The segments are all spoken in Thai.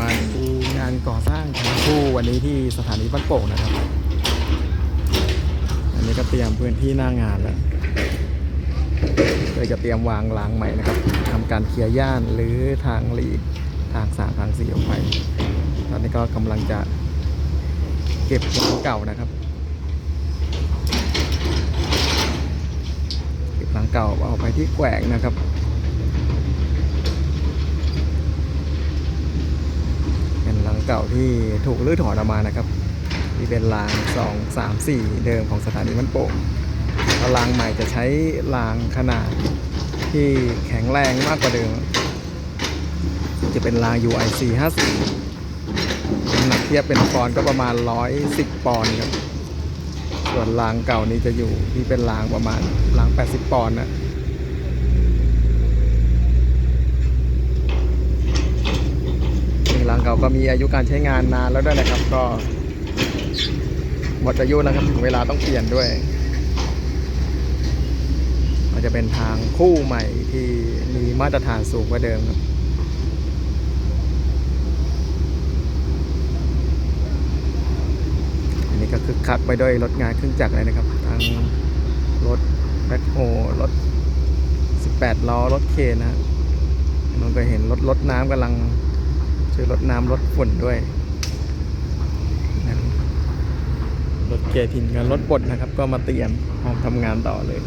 มาดูงานก่อสร้างทางคู่วันนี้ที่สถานีบ้านโป่งนะครับ อันนี้ก็เตรียมพื้นที่หน้างานแล้วเลยจะเตรียมวางรางใหม่นะครับทำการเคลียร์ย่านหรือทางหลีกทางสามทางสี่ออกไป ตอนนี้ก็กำลังจะเก็บรางเก่านะครับ เก็บรางเก่าเอาไปที่แกว่งนะครับ เป็นรางเก่าที่ถูกรื้อถอนออกมานะครับที่เป็นราง 2 3 4 เดิมของสถานีมันโป่งแล้วรางใหม่จะใช้รางขนาดที่แข็งแรงมากกว่าเดิม จะเป็นราง UIC 50น้ำหนักเทียบเป็นปอนด์ก็ประมาณ 110 ปอนด์ครับ ส่วนรางเก่านี้จะอยู่ที่เป็นรางประมาณราง 80 ปอนด์นะ ซึ่งรางเก็มีอายุการใช้งานนานแล้วด้วยนะครับ ก็หมดอายุแล้วครับถึงเวลาต้องเปลี่ยนด้วยมันจะเป็นทางคู่ใหม่ที่มีมาตรฐานสูงกว่าเดิมครับอันนี้ก็คึกคักไปด้วยรถงานเครื่องจักรเลยนะครับทั้งรถแบ็คโฮรถ 18 ล้อรถเคนะฮะนนก็เห็นรถรถน้ำกำลัง ช่วยลดน้ำลดฝุ่นด้วยรถเกียร์ถิ่นกับรถบดนะครับ ก็มาเตรียมพร้อมทำงานต่อเลย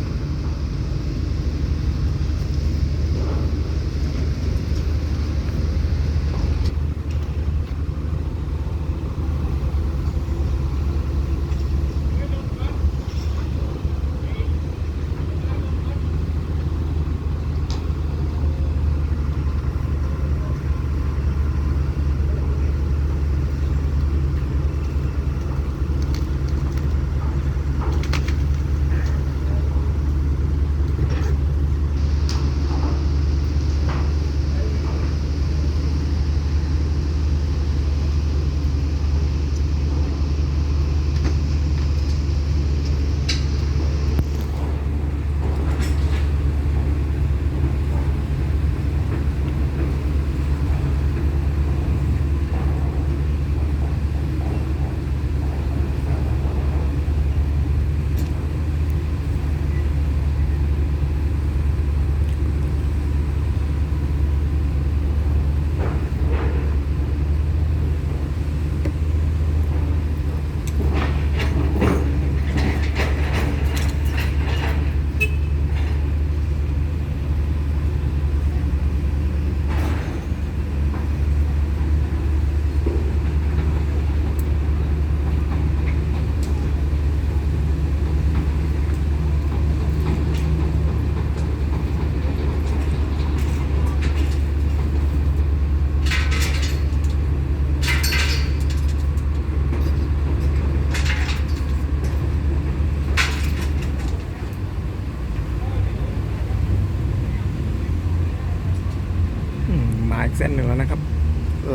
อืมมา อีกเส้นหนึ่งแล้วนะครับ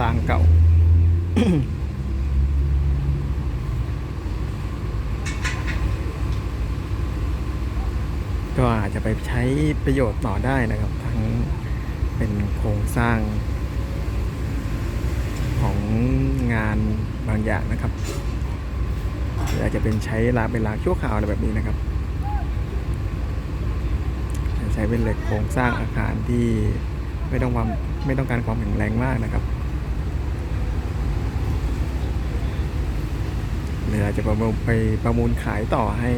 รางเก่า ก็อาจจะไปใช้ประโยชน์ต่อได้นะครับ ทั้งเป็นโครงสร้าง ของงานบางอย่างนะครับหรืออาจจะเป็นใช้ลาเป็นลาชั่วคราวอะไรแบบนี้นะครับใช้เป็นเหล็กโครงสร้างอาคารที่ไม่ต้องความ ไม่ต้องการความแข็งแรงมากนะครับหรืออาจะประมูลไปประมูลขายต่อให้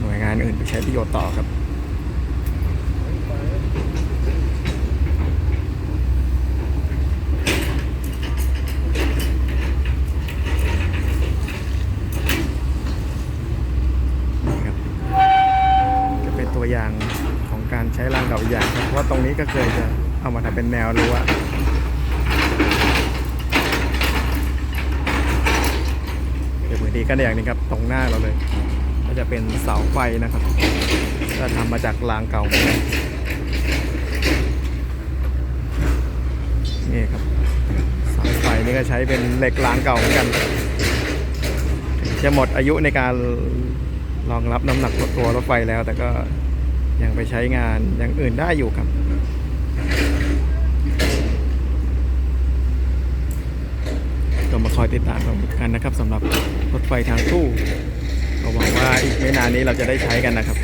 หน่วยงานอื่นไปใช้ประโยชน์ต่อครับจะเป็นตัวอย่างของการใช้รางเก่าอีกอย่างครับเพราะว่าตรงนี้ก็เคยจะ เอามาทำเป็นแนวรั้วเดี๋ยวพื้นที่กันอย่างนี้ครับ ตรงหน้าเราเลย ก็จะเป็นเสาไฟนะครับ ก็ทำมาจากรางเก่าเหมือนกันนี่ครับเสาไฟนี่ก็ใช้เป็นเหล็กรางเก่าเหมือนกัน จะหมดอายุในการรองรับน้ำหนักตัวรถไฟแล้ว แต่ก็ยังไปใช้งานอย่างอื่นได้อยู่ครับ คอยติดตามชมกันนะครับสำหรับรถไฟทางคู่ก็หวังว่าอีกไม่นานนี้เราจะได้ใช้กันนะครับ